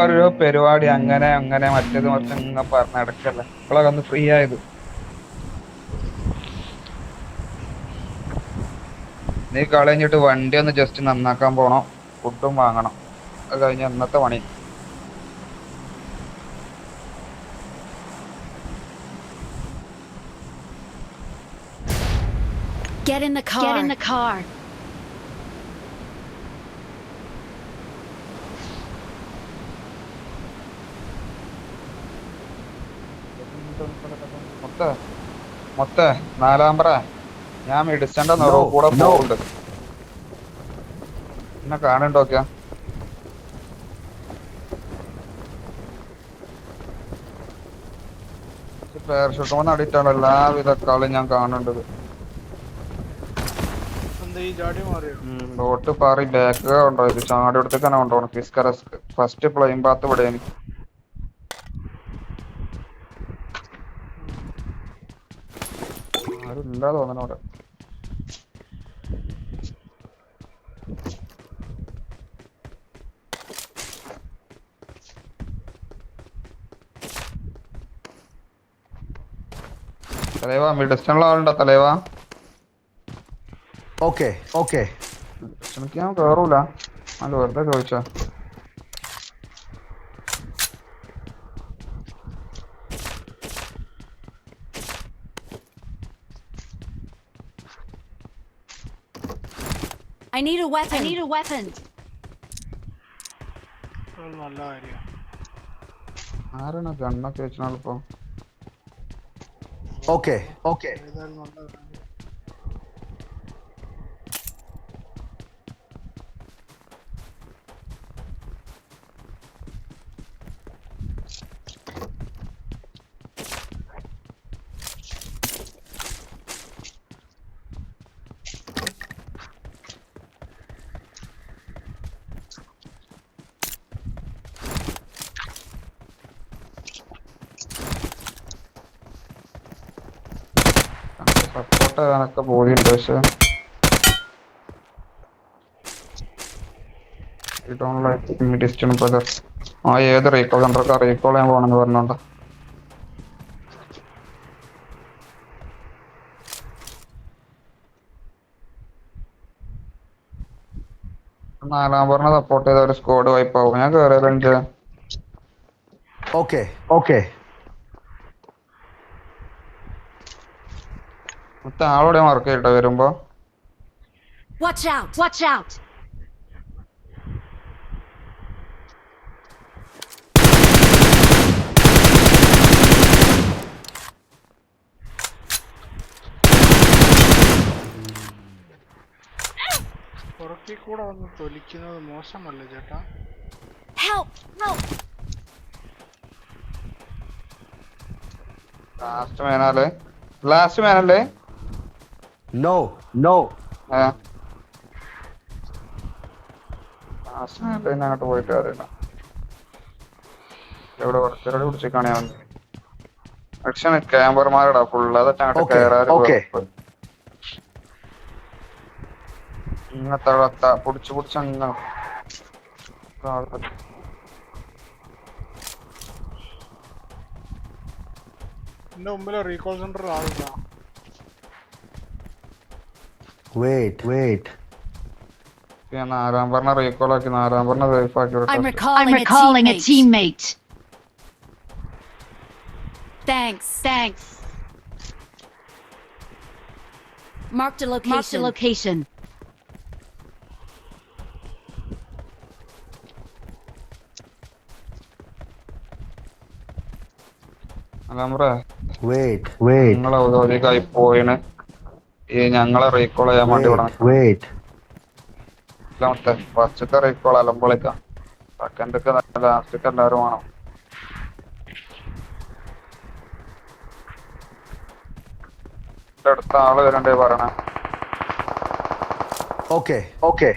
ഓരോ പരിപാടി അങ്ങനെ അങ്ങനെ മറ്റേത് മറിച്ച് ഇങ്ങനെ പറഞ്ഞ നടക്കല്ലേ. ഇപ്പോഴൊക്കെ ഒന്ന് ഫ്രീ ആയത്. നീ കളി കഴിഞ്ഞിട്ട് വണ്ടി ഒന്ന് ജസ്റ്റ് നന്നാക്കാൻ പോണം. ഫുഡും വാങ്ങണം. അത് കഴിഞ്ഞ ഇന്നത്തെ പണി. Get in the car. Get in the car. മൊത്ത. മൊത്ത. നാലാം പറ. ഞാൻ നിറവ് No, കൂടെ. പോകുന്നുണ്ട് എന്നെ കാണണ്ടോക്കിയാ പാരഷൂട്ട് വന്ന് അടിയിട്ടാണ് എല്ലാവിധ കളി ഞാൻ കാണേണ്ടത്. ബോട്ട് പാറി ബാക്ക് ഉണ്ടോ ഇത് ചാടി എടുത്തേക്കാണ് ഉണ്ടോ ഫിസ്കറസ് ഫസ്റ്റ് പ്ലെയിൻ പാത്ത് ഇവിടെ എനിക്ക്. ആരും തോന്നണോട്? തോന്നണ അവിടെ തലേവാ ആളുണ്ടോ തലേവാ? Okay okay. ശ്രമിക്കാൻ കയറൂല അല്ല വെറുതെ ചോദിച്ചാ need a weapon. I need a weapon. അത് നല്ല കാര്യം ആരാണ് ഗണ്ണൊക്കെ വെച്ചാളിപ്പോ Okay, okay. ഏതായാലും പോയിണ്ട് പക്ഷെ ആ ഏത് റീകോൾ സെന്റർക്ക് റീകോൾ ചെയ്യാൻ പോകണമെന്ന് പറഞ്ഞോണ്ട. നാലാം പറഞ്ഞ സപ്പോർട്ട് ചെയ്ത ഒരു സ്ക്വാഡ് വൈപ്പ് ആവും. ഞാൻ കേറിയാലും ഓക്കെ okay. മൊത്തം ആളോടെ മാർക്ക് ചെയ്തിട്ടോ വരുമ്പോ Watch out. Watch out. പുറക്കിൽ കൂടെ വന്ന് തൊലിക്കുന്നത് മോശമല്ലേ ചേട്ടാ Help. Help. ലാസ്റ്റ് മേനാല് ലാസ്റ്റ് മേനല്ലേ No, no. അങ്ങോട്ട് പോയിട്ട് അറിയണം. എവിടെ കുറച്ചെവിടെ പിടിച്ചേക്കാണ് ഞാൻ? പക്ഷേ ക്യാമ്പർമാരടാ ഫുള്ള് അതൊക്കെ അങ്ങോട്ട് കയറാറ് പൊടിച്ച് പൊടിച്ച് അങ്ങ് എന്റെ മുമ്പിലെ റീകോൾ സെന്റർ ആളില്ല Wait, wait. ഞാൻ നാലാം പറഞ്ഞ റീകോൾ ആക്കി നാലാം പറഞ്ഞ സേഫ് ആക്കി I'm വിട്ടു recalling, I'm recalling a a teammate. teammate. Thanks. Thanks. Marked a location. Marked a location. നാലാം പറ Wait, wait. നിങ്ങളെ ഔദ്യോഗികമായി പോയിന് ഈ ഞങ്ങളെ റീകോൾ ചെയ്യാൻ വേണ്ടി ഇവിടെ ഫസ്റ്റത്തെ റീകോൾ അലമ്പളിക്കാം. സെക്കൻഡ് ലാസ്റ്റൊക്കെ എല്ലാവരും വേണം. അടുത്ത ആൾ വരണ്ടേ പറയണേ. ഓക്കെ ഓക്കെ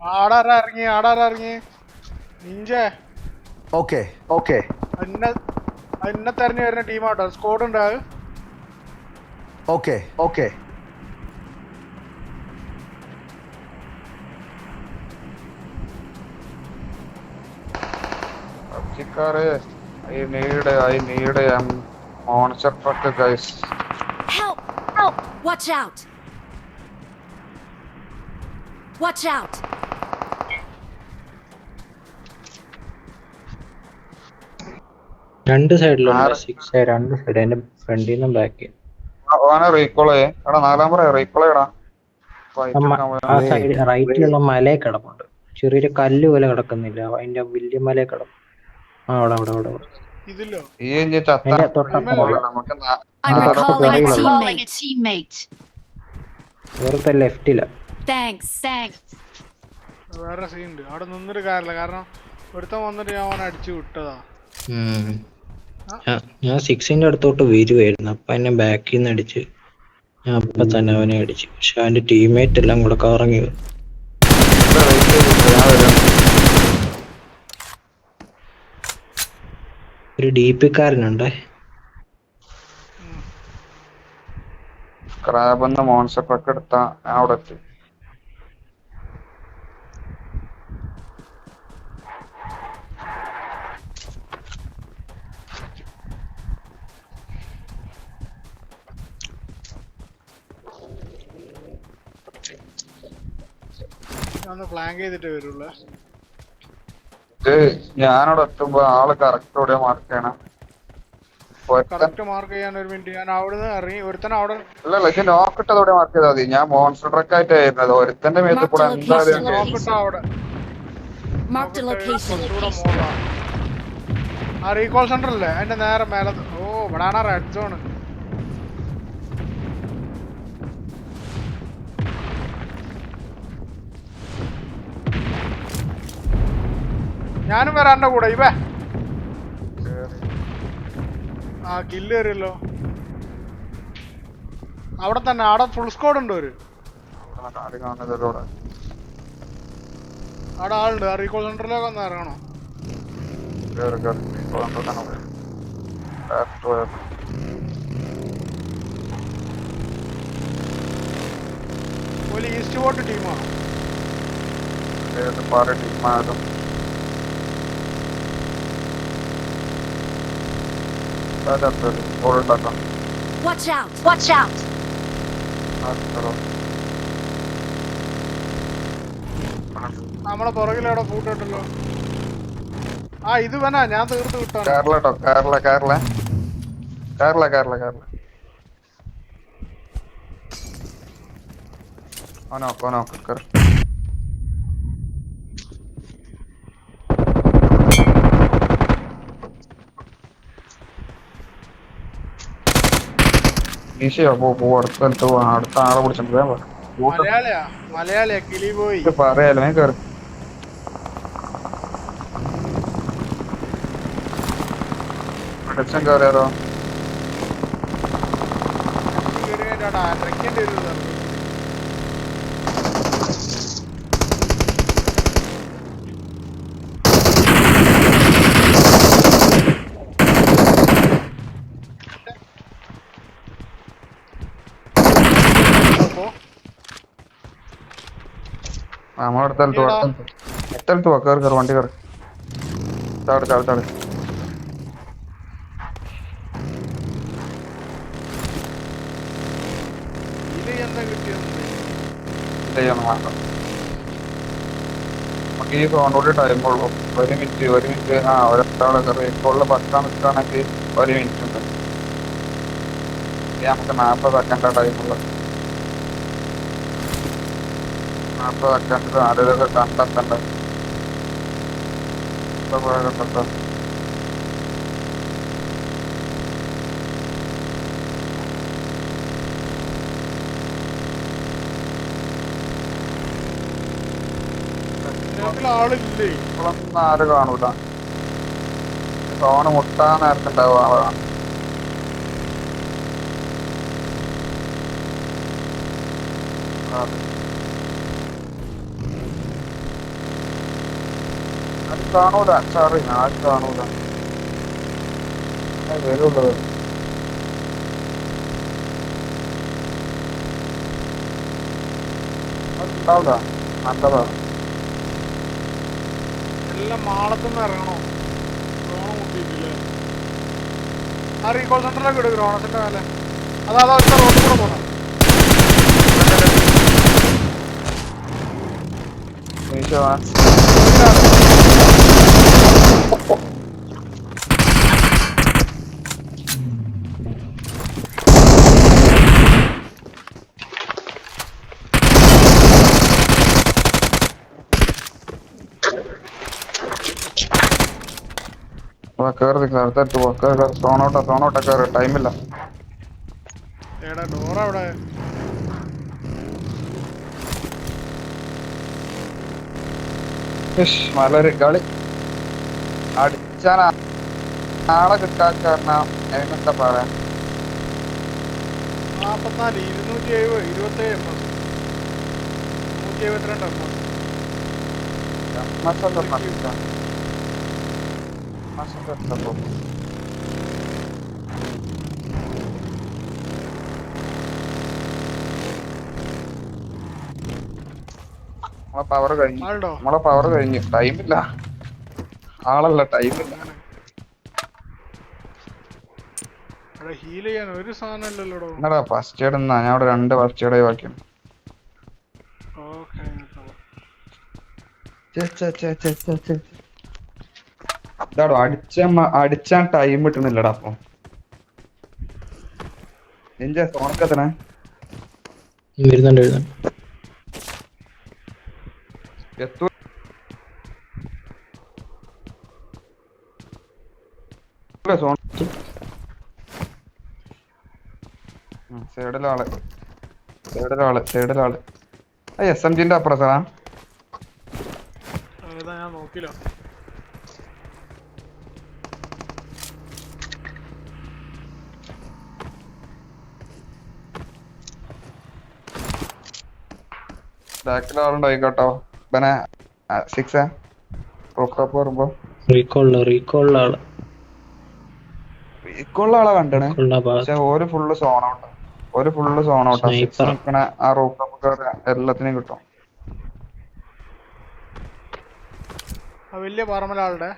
ആടാരാ ഇറങ്ങി ആടാരാ ഇറങ്ങി? നിഞ്ചേ. ഓക്കെ ഓക്കെ എന്നെ എന്നെ തെരഞ്ഞു വരുന്ന ടീമാട്ടോ സ്കോഡ് ഉണ്ട് okay Okay, പൈറ്റിക്കാരെ I need I need M monster truck guys help help watch out watch out രണ്ട് സൈഡിലുണ്ട്. സിക്സ് രണ്ട് സൈഡ് എന്റെ ഫ്രണ്ടിൽ നിന്നും ബാക്കി ഓനെ റീകോളേ എടാ നാലാം പറയാ റീകോൾ ചെയ്യടാ. ആ സൈഡ് റൈറ്റിലുള്ള മലയെ കിടപ്പുണ്ട്. ചെറിയൊരു കല്ല് പോലെ കിടക്കുന്നില്ല. അതിന്റെ വലിയ മലയെ കിടക്കും ഈ അവിടെ ചത്ത അതിന്റെ തൊട്ടപ്പുറം നമുക്ക് നാ- I'm Ah, recalling a recalling teammate. teammate. ഇവിടുത്തെ ലെഫ്റ്റില. Thanks. Thanks. വേറെ സീൻ ഉണ്ട് അവിടെ നിന്നിട്ട് കാര്യമില്ല. കാരണം ഒരുത്തൻ വന്നിട്ട് ഞാൻ അവനെ അടിച്ചു വിട്ടതാ. ഞാൻ സിക്സിന്റെ അടുത്തോട്ട് വരുവായിരുന്നു അപ്പൊ എന്നെ ബാക്കിൽ നിന്ന് അടിച്ച് ഞാൻ അപ്പൊ തന്നെ അവനെ അടിച്ചു. പക്ഷെ അവന്റെ ടീമേറ്റ് എല്ലാം കൂടെ കറങ്ങി വന്നു. ഇവിടെ wait ചെയ്തിട്ട് ഞാൻ വരാം. ഒരു ഡി പി കാരനുണ്ട്. മോൺസ്റ്റർ എടുത്താ അവിടെ എത്തി ഒന്ന് ഫ്ലാങ്ക് ചെയ്തിട്ട് വരുള്ളൂ. ഞാനവിടെ എത്തുമ്പോ ആൾ കറക്റ്റ് എവിടെ മാർക്ക് ചെയ്യണം. കറക്റ്റ് മാർക്ക് ചെയ്യാൻ ഒരു മിനിറ്റ് ഞാൻ അവിടുന്ന് ഇറങ്ങി ഒരുത്തൻ അവിടെ അല്ലല്ല ഇത് നോക്കിട്ട് അതോടെ മാർക്ക് ചെയ്താൽ മതി. ഞാൻ മോൺസ്റ്റർ ട്രക്ക് ആയിട്ടായിരുന്നത് ഒരുത്തന്റെ മേത്ത് കൂടെ എന്തായാലും. നോക്കിട്ട അവിടെ. ആ റീകോൾ സെന്റർ അല്ലേ അതിന്റെ നേരെ മേലെ ഓ ഇവിടാണ് റെഡ് സോൺ ഞാനും വരാണ്ട കൂടെ ഇവേ. ആ കില്ല് കയറിയല്ലോ അവിടെ തന്നെ അവിടെ ഫുൾ സ്കോഡ് ഉണ്ട് ഒരു. അവിടെ ആളുണ്ട് ആ റീകോൾ സെന്ററിലേക്ക് ഒന്ന് ഇറങ്ങണം? ഒരു ഈസ്റ്റ് വോട്ട് ടീമാണ് ഏത് Watch out! Watch out! നമ്മളെ പുറകിലവിടെ പൂട്ടിട്ടല്ലോ ആ ഇത് വേണ ഞാൻ തീർത്ത് വിട്ടോ കേരള ട്ടോ കേരള കേരള കേരള. കേരള കേരള ഓനോക്ക് ഓനോക്ക് കേറി. ഈശയോ പോ അടുത്ത പോവാ അടുത്ത ആളെ പിടിച്ചിട്ട് പറയാലോ ഞാൻ കേറി. പ്രൊഡക്ഷൻ കയറിയാലോ ട്രക്കിന്റെ ഒരു നമ്മളടുത്ത സ്ഥലത്ത് ഈടാ. സ്ഥലത്ത് പോവാ കയറി കയറി വണ്ടി കയറി ചെയ്യണം വേണ്ട നമുക്ക് ഈ ഫോണിലൂടെ ടൈം ഉള്ളൂ. ഒരു മിനിറ്റ് ഒരു മിനിറ്റ് ആ ഒരാളെ കയറി ഇപ്പോൾ പത്താം നിൽക്കുകയാണെങ്കിൽ ഒരു മിനിറ്റ് ഉണ്ട്. നമുക്ക് നാൽപ്പത് സെക്കൻഡ് ടൈമുള്ള നാൽപ്പത് സെക്കൻഡ് ആരോഗ്യ കണ്ടെത്തണ്ട? കണ്ടെത്താം ആളില്ലേ? ഇപ്പോഴൊന്നും ആരും കാണൂല. ഫോണ് മുട്ടാൻ നേരത്തുണ്ടാവും ആളാണ് അത്. കാണൂല. സാറി ഞാൻ കാണൂല. വരുള്ളത് ഉണ്ടാവില്ല നല്ലതാണ് എല്ലാം മാളത്തുനിന്ന് ഇറങ്ങണോ? ആ റീകോൾ സെന്ററിലേക്ക് ഇടും ഗ്രോണസിന്റെ മേലെ അതാ അതാ ഒരു റോഡിൽ കൂടെ പോകണം നീശവാ കേറി അടുത്തടുത്ത് പോ കേറി സോണോട്ട സോണോട്ട കേറി ടൈമില്ല മലര് കളി. അടിച്ചാൻ ആ- ആളെ കിട്ടാൻ കാരണം അതിനെന്താ പറയാ? നാപ്പത്തിനാല് ഇരുന്നൂറ്റി എഴുപത് ഇരുപത്തേഴ് എം എസ് നൂറ്റി എഴുപത്തിരണ്ട് M S masala masala masala power കഴിഞ്ഞു. നമ്മളെ പവർ കഴിഞ്ഞു. ടൈമില്ല ആളല്ല ടൈമില്ല എടാ ഹീൽ ചെയ്യാൻ ഒരു സാധനം ഇല്ലല്ലോടോ? ഫസ്റ്റ് എയ്ഡ് ഞാൻ അവിടെ രണ്ട് ഫസ്റ്റ് എയ്ഡ് ബാക്കിയാണ് ഓക്കെ ഇതാടോ അടിച്ച അടിച്ചാൻ ടൈം കിട്ടുന്നില്ലടാ അപ്പൊ. നിന്റെ വരുന്നുണ്ട് വരുന്നുണ്ട്. എത്തു സോൺ സൈഡിലാൾ സൈഡിലാൾ സൈഡിലാൾ എസ് എം ജിന്റെ അപ്പുറത്താ സാറാ. ഞാൻ നോക്കില്ല ബാക്കിലാളുണ്ടോ കേട്ടോ ഇവനെ സിക്സ് റോക്കപ്പ് വരുമ്പോ. റീകോളിൽ റീകോളിലെ ഇക്കുള്ള ആളെ കണ്ടണ്. പക്ഷെ ഓര് ഫുള്ള് സോൺ ഔട്ട് ഓര് ഫുള്ള് സോൺ ഔട്ട് Sniper. നിക്കണ ആ റോക്കപ്പ് എല്ലാത്തിനും കിട്ടും. ആ വലിയ പറമ്പലാളുടെ.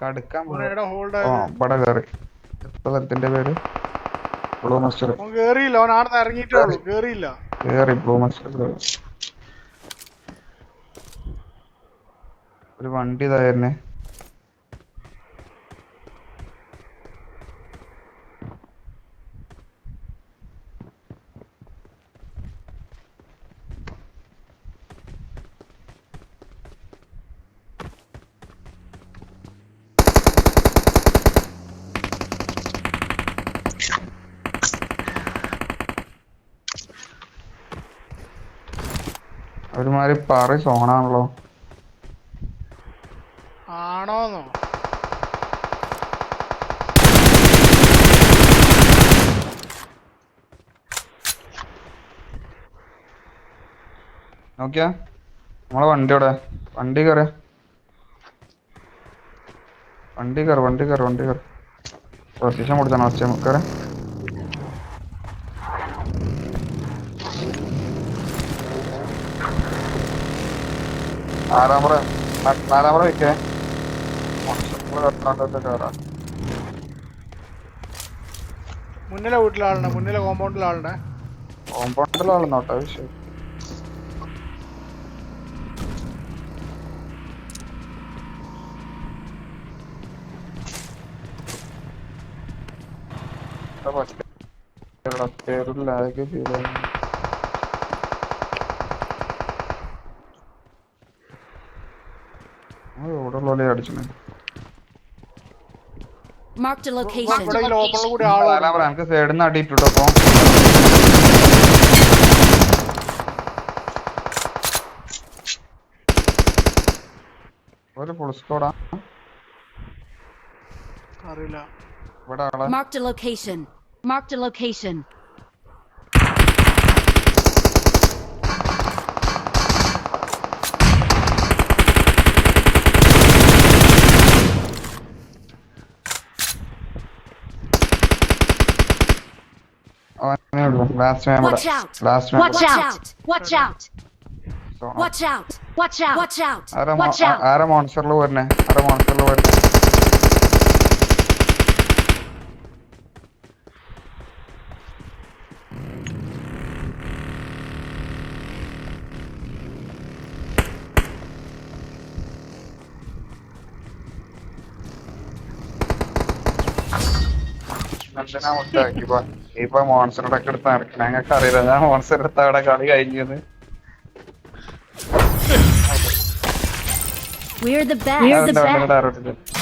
കടുക്കാൻ ആ ഇവിടെ കേറി. സ്ഥലത്തിന്റെ പേര്? ബ്ലൂ മാസ്റ്റർ കേറിയില്ല ഓൻ ആടുന്ന് ഇറങ്ങിയിട്ടേ ഉള്ളൂ. കേറിയില്ല. കേറി ബ്ലൂ മാസ്റ്റർ ഒരു വണ്ടി ഇതായിരുന്നേ ഒരുമാതിരി പറ സോണാണല്ലോ. ആണോന്നോ? നോക്കിയാ? നമ്മളെ വണ്ടി അവിടെ വണ്ടി കയറ വണ്ടി കയറ വണ്ടി കയറ വണ്ടി കയറ പൊസിഷൻ കൊടുത്താണ് ഒച്ച കയറി നാലാമറ നാലാമറ വെക്കേ. കയറാം മുന്നിലെ വീട്ടിലെ ആളുണ്ട് മുന്നിലെ കോമ്പൗണ്ടിലെ ആളുടെ കോമ്പൗണ്ടിലാണെന്നോട്ടെ വിഷയം ലാഗ് ഫീൽ ഉള്ള അടിച്ചു Marked a location. ഇവിടെ ആൾ നാലാമറ എനിക്ക് സൈഡിൽ നിന്ന് അടിയിട്ടുട്ടോ അപ്പൊ. ഒരു ഫുൾ സ്കോഡാ അറിയില്ല. ഇവിടെ ആളെ. Marked a location. Marked a location. അവനേ ഉള്ളൂ last man Watch out! Last man Watch out! Watch out! Watch out! Watch out! Watch out! ആരാ Watch out! ആരാ മോൺസ്റ്ററിൽ വരുന്നേ ആരാ മോൺസ്റ്ററിൽ വരുന്നേ എന്തിനാ മുട്ടാ ഇപ്പൊ ഇപ്പൊ മോൺസ്റ്ററുടെ ഒക്കെ എടുത്ത് നടക്കണ. ഞങ്ങൾക്ക് അറിയില്ല. ഞാൻ മോൺസ്റ്റർ എടുത്ത അവിടെ കളി കഴിഞ്ഞത് We're the best. We're the best.